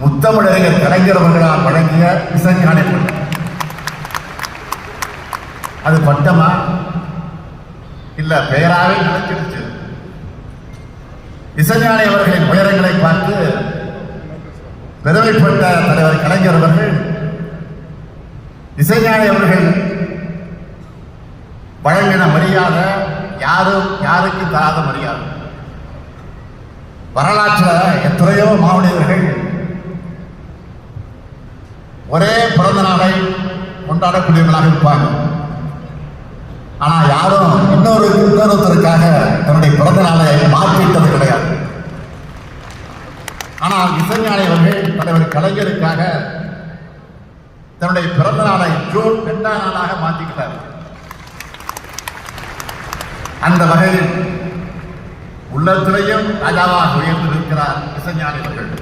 முத்தமிழறிஞர் கலைஞரவர்களால் வழங்கிய இசைஞானி அது பட்டமா? இல்ல பெயராவே நினைச்சிருச்சு. இசைஞானி அவர்களின் உயரங்களை பார்த்து பெருமைப்பட்ட தலைவர் கலைஞர் அவர்கள் இசைஞானி அவர்கள் வழங்கின மரியாதை யாரும் யாருக்கு தராத மரியாதை? வரலாற்றில் எத்தனையோ மாமனிதர்கள் ஒரே பிறந்த நாளை கொண்டாடக்கூடியவர்களாக இருப்பாங்க. ஆனா யாரும் இன்னொரு இன்னொருத்தருக்காக தன்னுடைய பிறந்த நாளை மாற்றிட்டது கிடையாது. ஆனால் இசைஞானி அவர்கள் தலைவர் கலைஞருக்காக தன்னுடைய பிறந்த நாளை ஜூன் ரெண்டாம் நாளாக மாற்றிக்கிட்டார். அந்த வகையில் உள்ளத்திலையும் ராஜாவாக உயர்ந்திருக்கிறார் இசைஞானி அவர்கள்.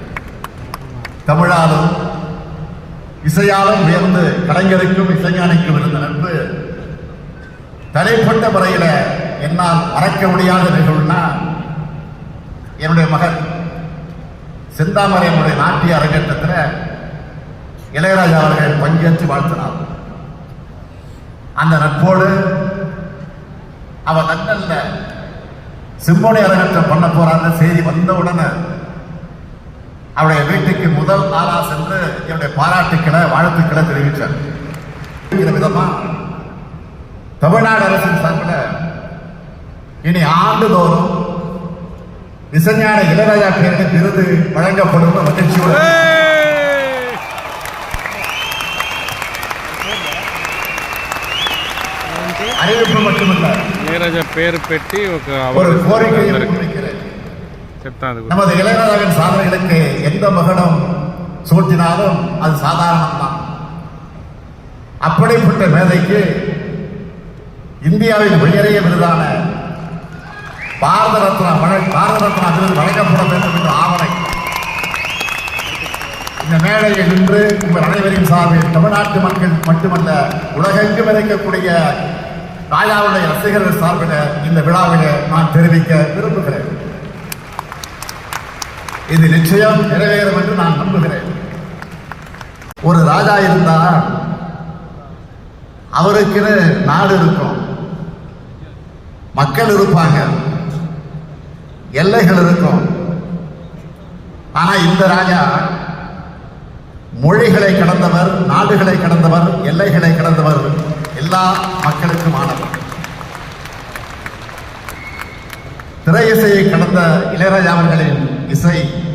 தமிழாலும் இசையாலும் உயர்ந்து கலைஞருக்கும் இசைஞானிக்கும் இருந்த நட்பு தலைப்பட்ட முறையில என்னால் மறக்க முடியாத நிகழ்வுனா என்னுடைய மகன் செந்தாமரையனுடைய நாட்டிய அரங்கேற்றத்தில் இளையராஜா அவர்கள் பங்கேற்று வாழ்த்தினார். அந்த நட்போடு அவன் லண்டன்ல சிம்போனி அரங்கேற்றம் பண்ண போறான்னு செய்தி வந்த உடனே அவருடைய வீட்டுக்கு முதல் நாளாக சென்று என்னுடைய பாராட்டுக்களை வாழ்த்துக்களை தெரிவித்தார். விதமாக தமிழ்நாடு அரசின் சார்பில் இனி ஆண்டுதோறும் விசஞ்ஞான இளையராஜா பேரின் விருது வழங்கப்படும் மகிழ்ச்சியோடு அறிவிப்பு மட்டுமல்ல. இளையராஜா பேர் பெட்டி ஒரு கோரிக்கை நமது இளையராஜாவின் சாதனைகளுக்கு எந்த மகனும் சூட்டினாலும் அது சாதாரணம்தான். அப்படிப்பட்ட மேதைக்கு இந்தியாவின் உயரிய விருதான பாரத ரத்னா வழ- பாரத ரத்னா விருது வழங்கப்பட வேண்டும் என்ற ஆவணை. இந்த மேடையில் நின்று உங்கள் அனைவரின் சார்பில் தமிழ்நாட்டு மக்கள் மட்டுமல்ல உலகெங்கும் இருக்கக்கூடிய ராஜாவுடைய ரசிகர்கள் சார்பில் இந்த விழாவில் நான் தெரிவிக்க விரும்புகிறேன். இது நிச்சயம் நிறைவேறும் என்று நான் நம்புகிறேன். ஒரு ராஜா இருந்தா அவருக்குன்னு நாடு இருக்கும். மக்கள் இருப்பாங்க. எல்லைகள் இருக்கும். ஆனா இந்த ராஜா மொழிகளை கடந்தவர் நாடுகளை கடந்தவர் எல்லைகளை கடந்தவர் எல்லா மக்களுக்குமானவர் திரை திரையிசையை கடந்த இளையராஜா அவர்களின் Isso aí.